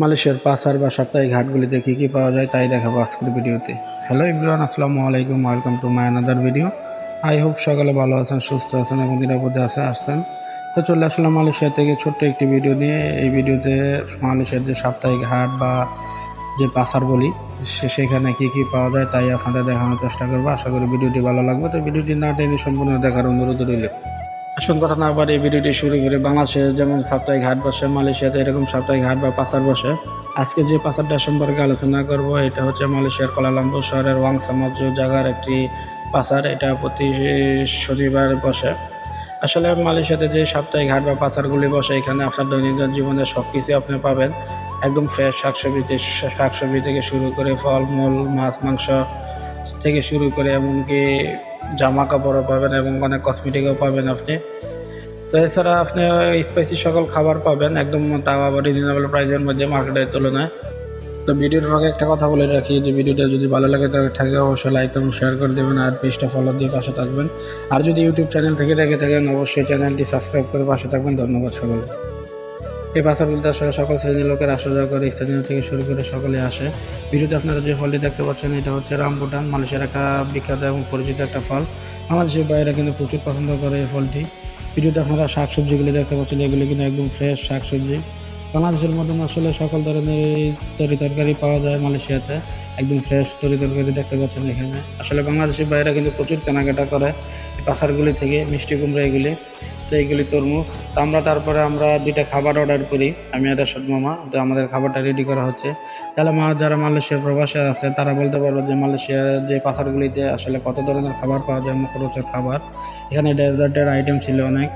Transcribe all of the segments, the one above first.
মালয়েশিয়ার পাসার বা সাপ্তাহিক হাটগুলিতে কী কী পাওয়া যায় তাই দেখাবো আজকের ভিডিওতে। হ্যালো এভরিওয়ান, আসসালামু আলাইকুম, welcome to my another video I hope সকালে ভালো আছেন, সুস্থ আছেন এবং নিরাপদে আছে আসছেন তো চলে আসলাম মালয়েশিয়া থেকে ছোট্ট একটি ভিডিও নিয়ে। এই ভিডিওতে মালয়েশিয়ার যে সাপ্তাহিক হাট বা যে পাসার বলি, সে- সেখানে কী কী পাওয়া যায় তাই আপনাদের দেখানোর চেষ্টা করব। আশা করি ভিডিওটি ভালো লাগবে। তো ভিডিওটি না টেনে সম্পূর্ণ দেখার অনুরোধ রইল। আসল কথা না পারে এই ভিডিওটি শুরু করে। বাংলাদেশে যেমন সাপ্তাহিক হাট বসে, মালয়েশিয়াতে এরকম সাপ্তাহিক হাট বা পাচার বসে। আজকে যে পাচারটা সম্পর্কে আলোচনা করব, এটা হচ্ছে মালয়েশিয়ার কলালামপুর শহরের ওয়াং সামাজ জায়গার একটি পাচার। এটা প্রতি শনিবার বসে। আসলে মালয়েশিয়াতে যে সাপ্তাহিক হাট বা পাচারগুলি বসে, এখানে আপনার দৈনন্দিন জীবনে সব কিছুই আপনি পাবেন। একদম ফ্রেশ শাকসবজি থেকে শাকসবজি থেকে শুরু করে ফল মূল মাছ, মাংস থেকে শুরু করে এমনকি জামা কাপড়ও পাবেন এবং অনেক কসমেটিকও পাবেন আপনি। তো এছাড়া আপনি স্পাইসি সকল খাবার পাবেন, একদম তাও আবার রিজনেবল প্রাইসের মধ্যে মার্কেটের তুলনায়। তো ভিডিওর আগে একটা কথা বলে রাখি যে, ভিডিওটা যদি ভালো লাগে তাহলে থাকে অবশ্যই লাইক এবং শেয়ার করে দেবেন আর পেজটা ফলো দিয়ে পাশে থাকবেন। আর যদি ইউটিউব চ্যানেল থেকে দেখে থাকেন, অবশ্যই চ্যানেলটি সাবস্ক্রাইব করে পাশে থাকবেন। ধন্যবাদ সকল এই বলতে আসলে সকল শ্রেণির লোকের আসা যাওয়া করে স্থানীয় থেকে শুরু করে সকলে আসে। ভিডিওতে আপনারা যে ফলটি দেখতে পাচ্ছেন, এটা হচ্ছে রামবুটান, মালয়েশিয়ার একটা বিখ্যাত এবং পরিচিত একটা ফল। বাংলাদেশের বাইরে কিন্তু প্রচুর পছন্দ করে এই ফলটি। ভিডিওতে আপনারা শাকসবজিগুলি দেখতে পাচ্ছেন, এগুলি কিন্তু একদম ফ্রেশ শাকসবজি। বাংলাদেশের মতন আসলে সকল ধরনের তরি তরকারি পাওয়া যায় মালয়েশিয়াতে। একদম ফ্রেশ তরি তরকারি দেখতে পাচ্ছেন এখানে। আসলে বাংলাদেশের বাইরে কিন্তু প্রচুর কেনাকাটা করে এই পাশারগুলি থেকে, মিষ্টি কুমড়া এগুলি। তো এইগুলি তরমুজ। তো আমরা তারপরে আমরা দুইটা খাবার অর্ডার করি, আমি আর রাশাদ মামা। তো আমাদের খাবারটা রেডি করা হচ্ছে। তাহলে মা, যারা মালয়েশিয়ার প্রবাসে আছে, তারা বলতে পারবে যে মালয়েশিয়ার যে পাশারগুলিতে আসলে কত ধরনের খাবার পাওয়া যায়, মুখরোচক খাবার। এখানে ডেজার্টের আইটেম ছিল অনেক।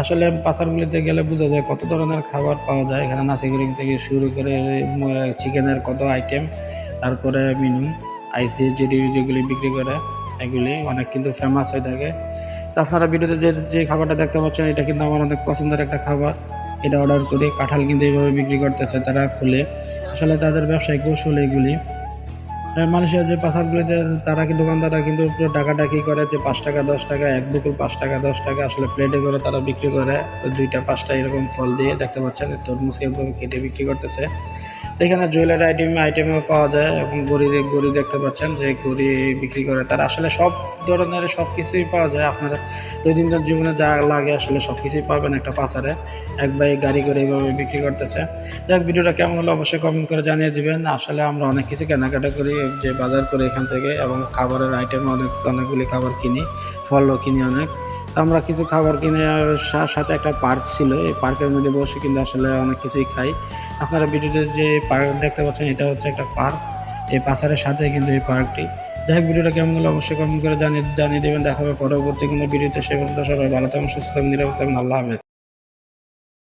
আসলে পাচারগুলিতে গেলে বোঝা যায় কত ধরনের খাবার পাওয়া যায়। এখানে নাসিগুড়ি থেকে শুরু করে চিকেনের কত আইটেম তারপরে মিনু আইস দিয়ে যে যেগুলি বিক্রি করে, এগুলি অনেক কিন্তু ফেমাস হয়ে থাকে। তো আপনারা ভিডিওতে যে যে খাবারটা দেখতে পাচ্ছেন, এটা কিন্তু আমার অনেক পছন্দের একটা খাবার। এটা অর্ডার করি। কাঁঠাল কিন্তু এইভাবে বিক্রি করতেছে তারা খুলে। আসলে তাদের ব্যবসায়িক কৌশল এগুলি। মানুষের যে পাসারগুলিতে তারা কিন্তু দোকানদাররা কিন্তু ডাকাডাকি করে? যে পাঁচ টাকা, দশ টাকা, এক বুকুল পাঁচ টাকা, দশ টাকা আসলে প্লেটে করে তারা বিক্রি করে। দুইটা, পাঁচটা এরকম ফল দিয়ে দেখতে পাচ্ছেন তরমুজ কেটে বিক্রি করতেছে। এখানে জুয়েলারি আইটেম আইটেমও পাওয়া যায় এবং গড়ি গড়ি দেখতে পাচ্ছেন যে গড়ি বিক্রি করে। তারা আসলে সব ধরনের সব কিছুই পাওয়া যায়। আপনারা দৈনন্দিন জীবনে যা লাগে আসলে সব কিছুই পাবেন একটা পাচারে। এক ভাই গাড়ি করে এইভাবে বিক্রি করতেছে। যাক, ভিডিওটা কেমন হলো অবশ্যই কমেন্ট করে জানিয়ে দিবেন। আসলে আমরা অনেক কিছু কেনাকাটা করি, যে বাজার করি এখান থেকে এবং খাবারের আইটেম অনেক, অনেকগুলি খাবার কিনি, ফলও কিনি অনেক। আমরা কিছু খাবার কিনে সাথে একটা পার্ক ছিল, এই পার্কের মধ্যে বসে কিন্তু আসলে অনেক কিছুই খাই। আপনারা ভিডিওতে যে পার্ক দেখতে পাচ্ছেন, এটা হচ্ছে একটা পার্ক। এই পাচারের সাথে কিন্তু এই পার্কটি। যাই হোক, ভিডিওটা কেমন হলো অবশ্যই কমেন্ট করে জানিয়ে জানিয়ে দেবেন। দেখা হবে পরবর্তী কোনো ভিডিওতে। সে পর্যন্ত সবাই ভালো থাকুন, সুস্থ থাকুন, নিরাপদ থাকুন। আল্লাহ হাফেজ।